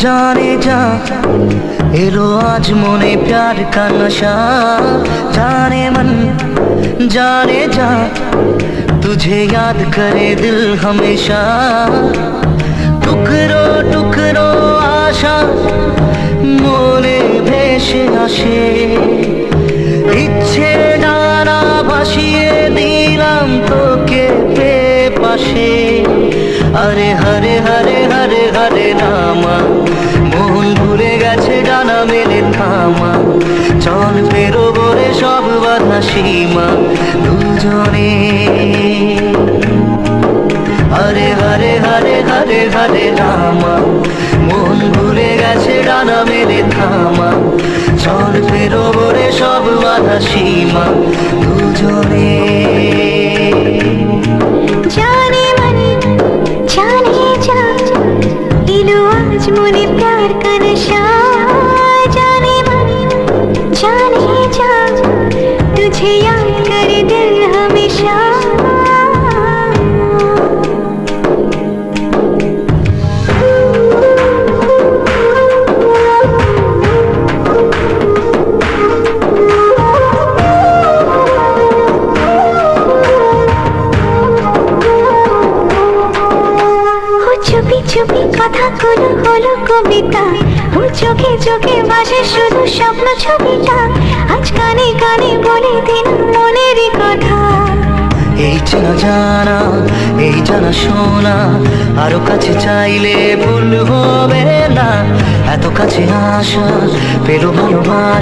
जाने जा एलो आज मोने प्यार का नशा जाने मन जाने जा तुझे याद करे दिल हमेशा টুকরো টুকরো আশা মনে ভেসে আসে ইচ্ছে ডানা ভাসিয়ে দিলাম তোকে পে পাশে আরে হরে হরে হরে নামা। মন ভুলে গেছে ডানা মেলে থামা। চল ফেরো বলে সব বাধা সীমা। দুজনে। হরে হরে হরে হরে হরে রামা মন ভুলে গেছে ডানা মেলে থামা। চল ফেরো বলে সব বাধা সীমা। দুজনে। तुझे याद চুপি চুপি কথা গুলো হলো কবিতা। ও চোখে চোখে ভাসে শুধু স্বপ্ন ছবিটা। আজ কানে কানে বলে দিন মনেরই কথা। এই চেনা জানা এই জানা শোনা, আরও কাছে চাইলে ভুল হবে না। এত কাছে আসা, পেল ভালোবাসা।